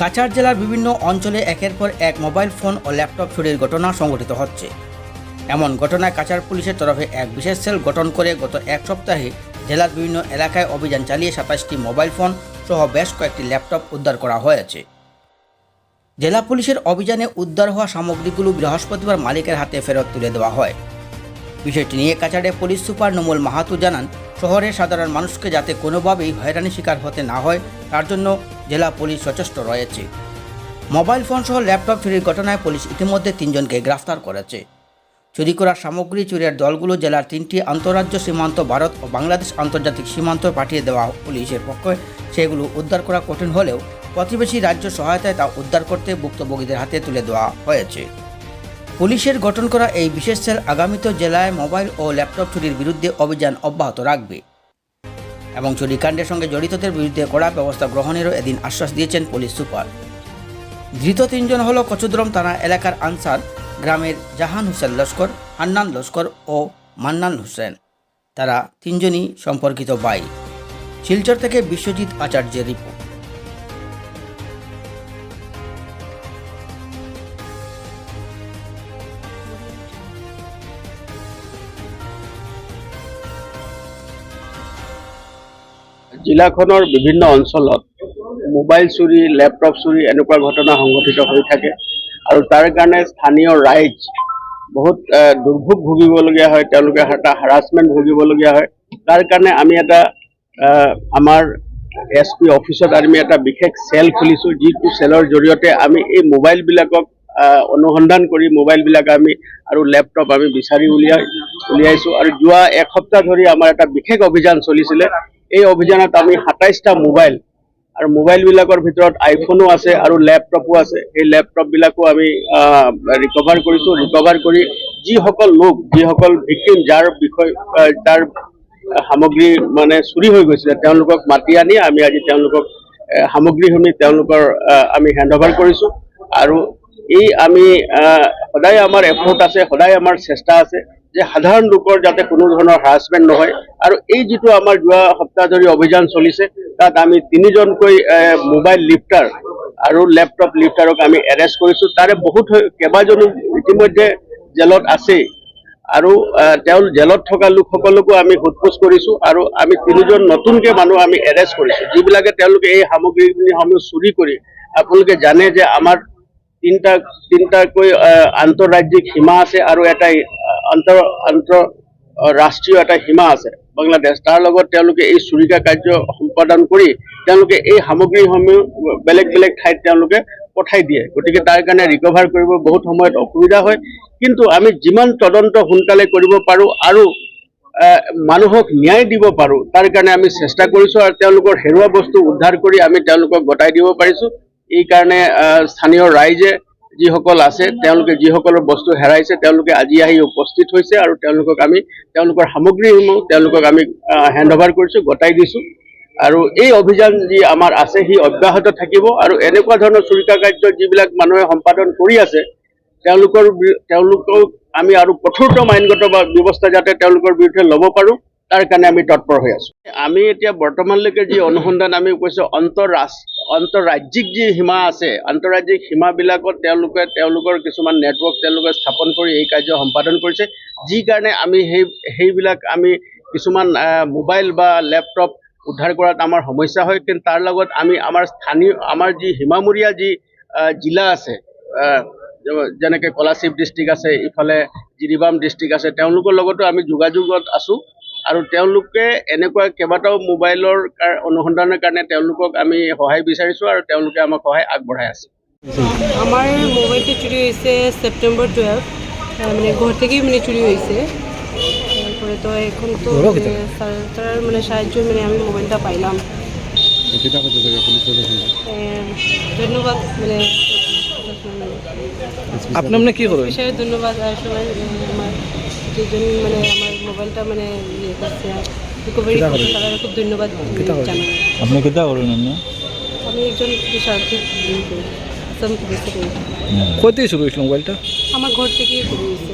কাছাড় জেলার বিভিন্ন অঞ্চলে একের পর এক মোবাইল ফোন ও ল্যাপটপ চুরির ঘটনা সংঘটিত হচ্ছে। এমন ঘটনায় কাছাড় পুলিশের তরফে এক বিশেষ সেল গঠন করে গত এক সপ্তাহে জেলার বিভিন্ন এলাকায় অভিযান চালিয়ে সাতাশটি মোবাইল ফোন সহ বেশ কয়েকটি ল্যাপটপ উদ্ধার করা হয়েছে। জেলা পুলিশের অভিযানে উদ্ধার হওয়া সামগ্রীগুলো বৃহস্পতিবার মালিকের হাতে ফেরত তুলে দেওয়া হয়। বিষয়টি নিয়ে কাছাড়ে পুলিশ সুপার নমুল মাহাতু জানান, শহরের সাধারণ মানুষকে যাতে কোনোভাবেই হয়রানি শিকার হতে না হয়, তার জন্য জেলা পুলিশ সচেষ্ট রয়েছে। মোবাইল ফোন সহ ল্যাপটপ চুরির ঘটনায় পুলিশ ইতিমধ্যে তিনজনকে গ্রেফতার করেছে। চুরি করা সামগ্রী চুরির দলগুলো জেলার তিনটি আন্তঃরাজ্য সীমান্ত, ভারত ও বাংলাদেশ আন্তর্জাতিক সীমান্ত পাঠিয়ে দেওয়া পুলিশের পক্ষে সেগুলো উদ্ধার করা কঠিন হলেও প্রতিবেশী রাজ্য সহায়তায় তা উদ্ধার করতে ভুক্তভোগীদের হাতে তুলে দেওয়া হয়েছে। পুলিশের গঠন করা এই বিশেষ সেল আগামীতে জেলায় মোবাইল ও ল্যাপটপ চুরির বিরুদ্ধে অভিযান অব্যাহত রাখবে। এবং চুরিকাণ্ডের সঙ্গে জড়িতদের বিরুদ্ধে কড়া ব্যবস্থা গ্রহণেরও এদিন আশ্বাস দিয়েছেন পুলিশ সুপার। ধৃত তিনজন হল কচুদ্রম থানা এলাকার আনসার গ্রামের জাহান হোসেন লস্কর, হান্নান লস্কর ও মান্নান হোসেন। তারা তিনজনই সম্পর্কিত বাই। শিলচর থেকে বিশ্বজিৎ আচার্যের রিপোর্ট। জিলাখনৰ বিভিন্ন অঞ্চলত মোবাইল চুৰি লেপটপ চুৰি এনেকুৱা ঘটনা সংঘটিত হৈ থাকে। আৰু তাৰ কাৰণে স্থানীয় ৰাইজ বহুত দুৰ্ভোগ ভুগিবলগীয়া হয়। তেওঁলোকে এটা হাৰাচমেণ্ট ভুগিবলগীয়া হয়। তাৰ কাৰণে আমি এটা আমাৰ এছ পি অফিচত আমি এটা বিশেষ চেল খুলিছোঁ যিটো চেলৰ জৰিয়তে আমি এই মোবাইলবিলাকক অনুসন্ধান কৰি মোবাইলবিলাক আমি আৰু লেপটপ আমি বিচাৰি উলিয়াই উলিয়াইছোঁ। আৰু যোৱা এক সপ্তাহ ধৰি আমাৰ এটা বিশেষ অভিযান চলিছিলে। এই অভিযানত আমি সাতাইছটা মোবাইল আৰু মোবাইল বিলাকৰ ভিতৰত আইফোনো আছে আৰু লেপটপো আছে। সেই লেপটপ বিলাকো আমি ৰিকভাৰ কৰিছো। ৰিকভাৰ কৰি যিসকল লোক, যিসকল ভিক্টিম যাৰ বিষয় যাৰ সামগ্ৰী মানে চুৰি হৈ গৈছিলে, তেওঁলোকক মাতি আনি আমি আজি তেওঁলোকক সামগ্ৰীখিনি তেওঁলোকৰ আমি হেণ্ড অভাৰ কৰিছো। আৰু এই আমি সদায় আমাৰ এফৰ্ট আছে, সদায় আমাৰ চেষ্টা আছে। যে সাধাৰণ লোকৰ যাতে কোনো ধৰণৰ হাৰাচমেণ্ট নহয়। আৰু এই যিটো আমাৰ যোৱা সপ্তাহ ধৰি অভিযান চলিছে, তাত আমি তিনিজনকৈ মোবাইল লিফ্টাৰ আৰু লেপটপ লিফ্টাৰক আমি এৰেষ্ট কৰিছো। তাৰে বহুত কেইবাজনো ইতিমধ্যে জেলত আছেই। আৰু তেওঁ জেলত থকা লোকসকলকো আমি সোধ-পোছ কৰিছো আৰু আমি তিনিজন নতুনকে মানুহ আমি এৰেষ্ট কৰিছো। যিবিলাকে তেওঁলোকে এই সামগ্ৰীসমূহ চুৰি কৰি আপোনালোকে জানে যে আমাৰ তিনিটা, তিনিটাকৈ আন্তঃৰাজ্যিক সীমা আছে আৰু এটা আন্তঃ আন্তঃ ৰাষ্ট্ৰীয় এটা সীমা আছে। বাংলাদেশ, তাৰ লগত তেওঁলোকে এই চুৰিকা কাৰ্য সম্পাদন কৰি তেওঁলোকে এই সামগ্ৰীসমূহ বেলেগ বেলেগ ঠাইত তেওঁলোকে পঠাই দিয়ে। গতিকে তাৰ কাৰণে ৰিকভাৰ কৰিব বহুত সময়ত অসুবিধা হয়। কিন্তু আমি যিমান তদন্ত সোনকালে কৰিব পাৰোঁ আৰু মানুহক ন্যায় দিব পাৰোঁ, তাৰ কাৰণে আমি চেষ্টা কৰিছোঁ আৰু তেওঁলোকৰ হেৰুৱা বস্তু উদ্ধাৰ কৰি আমি তেওঁলোকক গতাই দিব পাৰিছোঁ। এই কাৰণে স্থানীয় ৰাইজে যিসকল আছে তেওঁলোকে যিসকলৰ বস্তু হেৰাইছে তেওঁলোকে আজি আহি উপস্থিত হৈছে আৰু তেওঁলোকক আমি তেওঁলোকৰ সামগ্ৰীসমূহ তেওঁলোকক আমি হেণ্ড অভাৰ কৰিছোঁ গতাই দিছোঁ। আৰু এই অভিযান যি আমাৰ আছে সি অব্যাহত থাকিব আৰু এনেকুৱা ধৰণৰ চুৰিকা কাৰ্য যিবিলাক মানুহে সম্পাদন কৰি আছে তেওঁলোকৰ তেওঁলোকক আমি আৰু কঠোৰতম আইনগত ব্যৱস্থা যাতে তেওঁলোকৰ বিৰুদ্ধে ল'ব পাৰোঁ তাৰ কাৰণে আমি তৎপৰ হৈ আছোঁ। আমি এতিয়া বৰ্তমানলৈকে যি অনুসন্ধান আমি কৈছোঁ অন্তঃৰাজ আন্তঃৰাজ্যিক যি সীমা আছে আন্তঃৰাজ্যিক সীমাবিলাকত তেওঁলোকে তেওঁলোকৰ কিছুমান নেটৱৰ্ক তেওঁলোকে স্থাপন কৰি এই কাৰ্য সম্পাদন কৰিছে। যি কাৰণে আমি সেই সেইবিলাক আমি কিছুমান মোবাইল বা লেপটপ উদ্ধাৰ কৰাত আমাৰ সমস্যা হয় কিন্তু তাৰ লগত আমি আমাৰ স্থানীয় আমাৰ যি সীমামূৰীয়া যি জিলা আছে যেনেকে কলাশিৱ ডিষ্ট্ৰিক্ট আছে ইফালে জিৰিবাম ডিষ্ট্ৰিক্ট আছে তেওঁলোকৰ লগতো আমি যোগাযোগত আছোঁ। আৰু তেওঁলোকে এনেকুৱা কেইবাটাও মোবাইলৰ অনুসন্ধানৰ কাৰণে তেওঁলোকক আমি সহায় বিচাৰিছোঁ আৰু তেওঁলোকে আমাক সহায় আগবঢ়াই আছে। আমার মোবাইলটা চুরি হয়েছে সেপ্টেম্বর টুয়েলভ মানে ঘর থেকেই মানে চুরি হয়েছে তারপরে তো এখন তো মানে স্যার- তার মানে সাহায্য মানে আমি মোবাইলটা পাইলাম। ধন্যবাদ মানে। আপনার মানে কি করবে বিষয়ে ধন্যবাদ আর সবাই আমার যেজন মানে আমার মোবাইলটা মানে ইয়ে করছে রিকভারি করছে তারা খুব ধন্যবাদ কিতা? জানাই। আপনি কেটা করেন আপনি আমি একজন করি কই থেকে শুরু হয়েছিল মোবাইলটা? আমার ঘর থেকে শুরু হয়েছে।